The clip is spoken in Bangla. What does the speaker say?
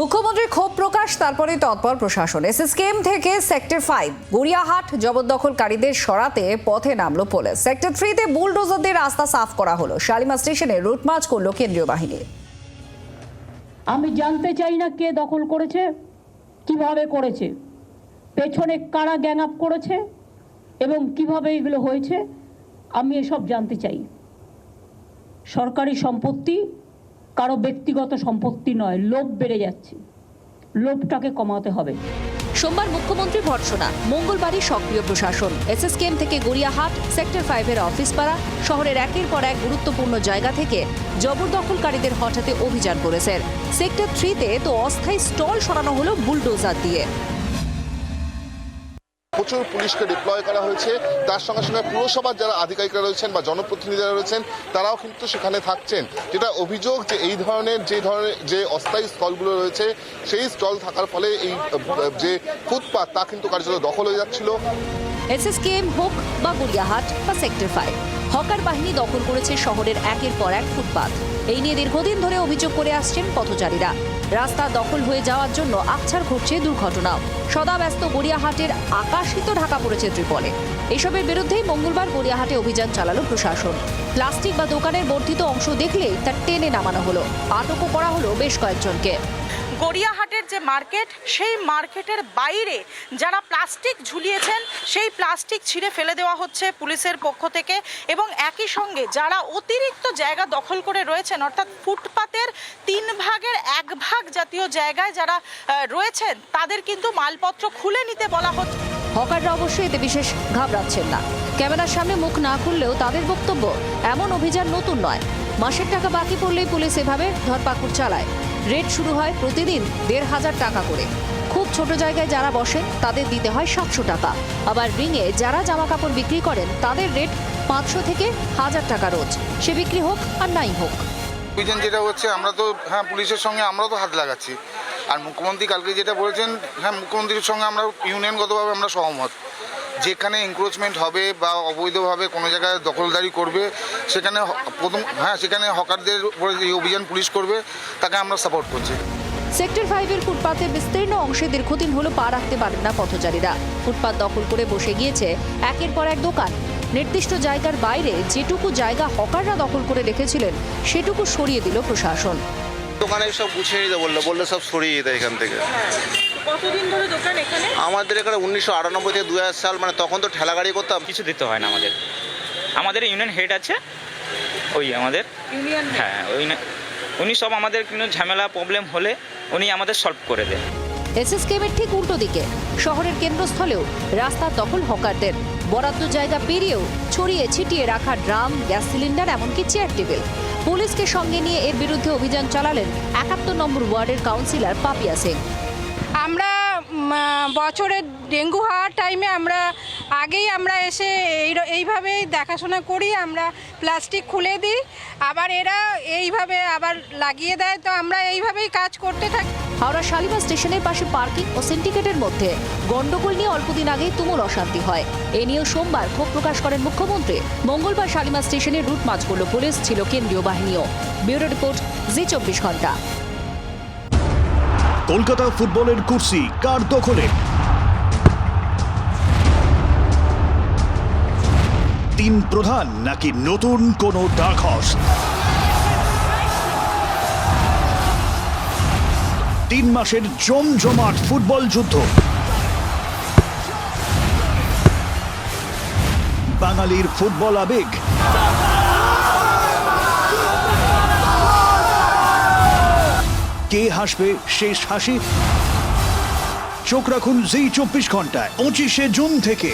মুখ্যমন্ত্রীর ক্ষোভ প্রকাশ, তারপরে তৎপর প্রশাসন। এসএসকেএম থেকে সেক্টর ফাইভ গড়িয়াহাট, জবরদখলকারীদের সরাতে পথে নামলো পুলিশ। সেক্টর থ্রিতে বুলডোজারদের রাস্তা সাফ করা হলো। শালিমা স্টেশনে রুট মার্চ করল কেন্দ্রীয় বাহিনী। আমি জানতে চাই না কে দখল করেছে, কীভাবে করেছে, পেছনে কারা গ্যাং আপ করেছে, এবং কীভাবে এগুলো হয়েছে, আমি এসব জানতে চাই। সরকারি সম্পত্তি কারও ব্যক্তিগত সম্পত্তি নয়, লোভ বেড়ে যাচ্ছে। লোভটাকে কমাতে হবে। সোমবার মুখ্যমন্ত্রী ভর্সনা, মঙ্গলবারই সক্রিয় প্রশাসন। এসএসকেএম থেকে গড়িয়াহাট, সেক্টর ফাইভের অফিস পাড়া শহরের একের পর এক গুরুত্বপূর্ণ জায়গা থেকে জবরদখলকারীদের হঠাতে অভিযান করেছেন সেক্টর থ্রিতে তো অস্থায়ী স্টল সরানো হলো বুলডোজার দিয়ে। প্রচুর পুলিশকে ডিপ্লয় করা হয়েছে। তার সঙ্গে সঙ্গে পুরসভার যারা আধিকারিকরা রয়েছেন বা জনপ্রতিনিধিরা রয়েছেন, তারাও কিন্তু সেখানে থাকছেন। যেটা অভিযোগ যে এই ধরনের যে ধরনের যে অস্থায়ী স্থলগুলো রয়েছে, সেই স্থল থাকার ফলে এই, যে ফুটপাত তা কিন্তু কার্যত দখল হয়ে যাচ্ছিল। এসএসকেএম হোক বা গড়িয়াহাট বা সেক্টর ফাইভ হকার বাহিনী দখল করেছে শহরের একের পর এক ফুটপাত। এই নিয়ে দীর্ঘদিন ধরে অভিযোগ করে আসছেন পথচারীরা। রাস্তা দখল হয়ে যাওয়ার জন্য আকছার ঘটছে দুর্ঘটনাও। সদা ব্যস্ত গড়িয়াহাটের আকাশিত ঢাকা পড়েছে ত্রিপলে। এসবের বিরুদ্ধেই মঙ্গলবার গড়িয়াহাটে অভিযান চালালো প্রশাসন। প্লাস্টিক বা দোকানের বর্ধিত অংশ দেখলেই তা টেনে নামানো হলো। আটকও করা হলো বেশ কয়েকজনকে। গড়িয়াহাটের যে মার্কেট, সেই মার্কেটের বাইরে যারা প্লাস্টিক ঝুলিয়েছেন, সেই প্লাস্টিক ছিঁড়ে ফেলে দেওয়া হচ্ছে পুলিশের পক্ষ থেকে এবং একই সঙ্গে যারা অতিরিক্ত জায়গা দখল করে রয়েছেন, অর্থাৎ ফুটপাতের তিন ভাগের এক ভাগ জাতীয় জায়গায় যারা রয়েছেন, তাদের কিন্তু মালপত্র খুলে নিতে বলা হচ্ছে। হকাররা অবশ্যই এতে বিশেষ ঘাবড়াচ্ছেন না। ক্যামেরার সামনে মুখ না খুললেও তাদের বক্তব্য এমন অভিযান নতুন নয়। মাসের টাকা বাকি পড়লেই পুলিশ এভাবে ধরপাকড় চালায়। রেট শুরু হয় প্রতিদিন দেড় হাজার টাকা করে। খুব ছোট জায়গায় যারা বসেন, তাদের দিতে হয় সাতশো টাকা। আবার রিংয়ে যারা জামা কাপড় বিক্রি করেন, তাদের রেট পাঁচশো থেকে হাজার টাকা রোজ। সে বিক্রি হোক আর নাই হোক। অভিযান যেটা হচ্ছে, আমরা তো হ্যাঁ পুলিশের সঙ্গে আমরাও তো হাত লাগাচ্ছি। আর মুখ্যমন্ত্রী কালকে যেটা বলেছেন হ্যাঁ মুখ্যমন্ত্রীর সঙ্গে আমরা ইউনিয়নগতভাবে আমরা সহমত। যেখানে এনক্রোচমেন্ট হবে বা অবৈধভাবে কোনো জায়গায় দখলদারি করবে, সেখানে প্রথম হ্যাঁ সেখানে হকারদের উপরে যে অভিযান পুলিশ করবে, তাকে আমরা সাপোর্ট করছি। সেক্টর ফাইভের ফুটপাতের বিস্তীর্ণ অংশে দীর্ঘদিন হলো পা রাখতে পারেন না পথচারীরা। ফুটপাত দখল করে বসে গিয়েছে একের পর এক দোকান। নির্দিষ্ট জায়গার বাইরে যেটুকু জায়গা হকাররা দখল করে রেখেছিলেন, সেটুকু সরিয়ে দিল প্রশাসন। দোকানে সব গুছিয়ে নিতে বলল বলল সব সরিয়ে যেতে এখান থেকে। কতদিন ধরে দোকান এখানে? আমাদের এখানে উনিশশো আটানব্বই থেকে দু হাজার সাল মানে তখন তো ঠেলা গাড়ি করতাম। কিছু দিতে হয় না আমাদের। আমাদের ইউনিয়ন হেড আছে ওই আমাদের। ইউনিয়ন হ্যাঁ ওই উনি সব আমাদের কোনো ঝামেলা প্রবলেম হলে উনি আমাদের সলভ করে দেন এসএসকেএমের ঠিক উল্টো দিকে। শহরের কেন্দ্রস্থলেও রাস্তার দখল হকারদের। বরাদ্দ জায়গা পেরিয়েও ছড়িয়ে ছিটিয়ে রাখা ড্রাম গ্যাস সিলিন্ডার এমনকি চেয়ার টেবিল। পুলিশকে সঙ্গে নিয়ে এর বিরুদ্ধে অভিযান চালালেন একাত্তর নম্বর ওয়ার্ডের কাউন্সিলর পাপিয়া সিং। আমরা বছরের বছরে ডেঙ্গু হওয়ার টাইমে আমরা আগেই আমরা এসে এই এইভাবেই দেখাশোনা করি, আমরা প্লাস্টিক খুলে দিই, আবার এরা এইভাবে আবার লাগিয়ে দেয়, তো আমরা এইভাবেই কাজ করতে থাকি। হাওড়া শালিমা স্টেশনের পাশে পার্কিং ও সিন্ডিকেটের মধ্যে গন্ডগোল নিয়ে অল্পদিন আগেই তুমুল অশান্তি হয়। এ নিয়েও সোমবার ক্ষোভ প্রকাশ করেন মুখ্যমন্ত্রী। মঙ্গলবার শালিমা স্টেশনে রুট মাছ করল পুলিশ, ছিল কেন্দ্রীয় বাহিনীও। ব্যুরো রিপোর্ট, জি চব্বিশ ঘণ্টা। কলকাতা ফুটবলের কুর্সি, কার দখলে? তিন প্রধান নাকি নতুন কোনো ডাক হর্স? তিন মাসের জমজমাট ফুটবল যুদ্ধ। বাঙালির ফুটবল আবেগ। কে হাসবে শেষ হাসি? চোখ রাখুন জি চব্বিশ ঘন্টায়, পঁচিশে জুন থেকে।